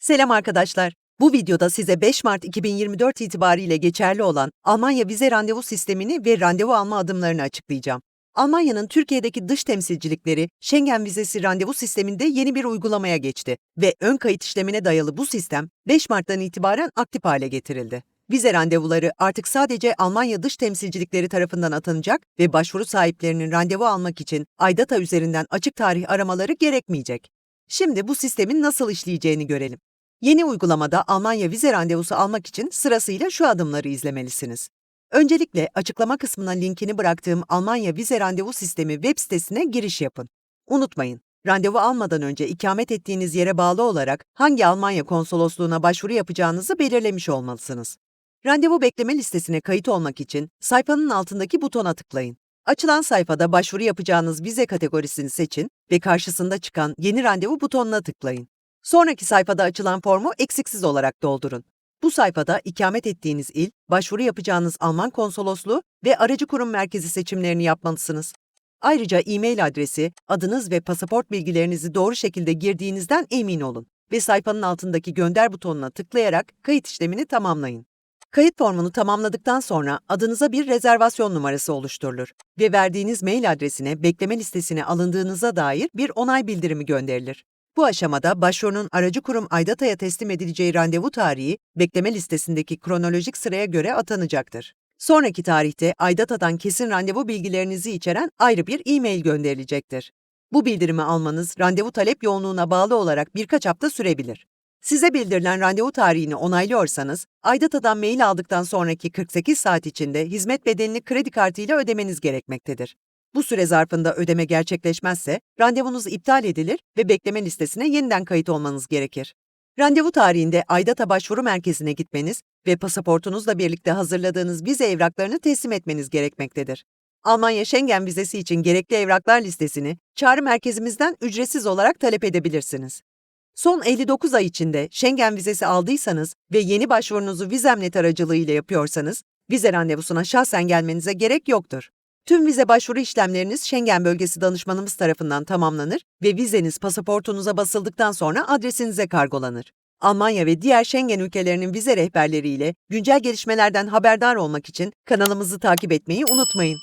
Selam arkadaşlar. Bu videoda size 5 Mart 2024 itibariyle geçerli olan Almanya vize randevu sistemini ve randevu alma adımlarını açıklayacağım. Almanya'nın Türkiye'deki dış temsilcilikleri Schengen vizesi randevu sisteminde yeni bir uygulamaya geçti ve ön kayıt işlemine dayalı bu sistem 5 Mart'tan itibaren aktif hale getirildi. Vize randevuları artık sadece Almanya dış temsilcilikleri tarafından atanacak ve başvuru sahiplerinin randevu almak için Aydata üzerinden açık tarih aramaları gerekmeyecek. Şimdi bu sistemin nasıl işleyeceğini görelim. Yeni uygulamada Almanya vize randevusu almak için sırasıyla şu adımları izlemelisiniz. Öncelikle açıklama kısmına linkini bıraktığım Almanya vize randevu sistemi web sitesine giriş yapın. Unutmayın, randevu almadan önce ikamet ettiğiniz yere bağlı olarak hangi Almanya konsolosluğuna başvuru yapacağınızı belirlemiş olmalısınız. Randevu bekleme listesine kayıt olmak için sayfanın altındaki butona tıklayın. Açılan sayfada başvuru yapacağınız vize kategorisini seçin ve karşısında çıkan Yeni randevu butonuna tıklayın. Sonraki sayfada açılan formu eksiksiz olarak doldurun. Bu sayfada ikamet ettiğiniz il, başvuru yapacağınız Alman konsolosluğu ve aracı kurum merkezi seçimlerini yapmalısınız. Ayrıca e-mail adresi, adınız ve pasaport bilgilerinizi doğru şekilde girdiğinizden emin olun ve sayfanın altındaki gönder butonuna tıklayarak kayıt işlemini tamamlayın. Kayıt formunu tamamladıktan sonra adınıza bir rezervasyon numarası oluşturulur ve verdiğiniz mail adresine bekleme listesine alındığınıza dair bir onay bildirimi gönderilir. Bu aşamada başvurunun aracı kurum Aydata'ya teslim edileceği randevu tarihi bekleme listesindeki kronolojik sıraya göre atanacaktır. Sonraki tarihte Aydata'dan kesin randevu bilgilerinizi içeren ayrı bir e-mail gönderilecektir. Bu bildirimi almanız randevu talep yoğunluğuna bağlı olarak birkaç hafta sürebilir. Size bildirilen randevu tarihini onaylıyorsanız, Aydata'dan mail aldıktan sonraki 48 saat içinde hizmet bedelini kredi kartıyla ödemeniz gerekmektedir. Bu süre zarfında ödeme gerçekleşmezse randevunuz iptal edilir ve bekleme listesine yeniden kayıt olmanız gerekir. Randevu tarihinde Aydata Başvuru Merkezi'ne gitmeniz ve pasaportunuzla birlikte hazırladığınız vize evraklarını teslim etmeniz gerekmektedir. Almanya Schengen vizesi için gerekli evraklar listesini çağrı merkezimizden ücretsiz olarak talep edebilirsiniz. Son 59 ay içinde Schengen vizesi aldıysanız ve yeni başvurunuzu Vizemnet aracılığıyla yapıyorsanız, vize randevusuna şahsen gelmenize gerek yoktur. Tüm vize başvuru işlemleriniz Schengen bölgesi danışmanımız tarafından tamamlanır ve vizeniz pasaportunuza basıldıktan sonra adresinize kargolanır. Almanya ve diğer Schengen ülkelerinin vize rehberleriyle güncel gelişmelerden haberdar olmak için kanalımızı takip etmeyi unutmayın.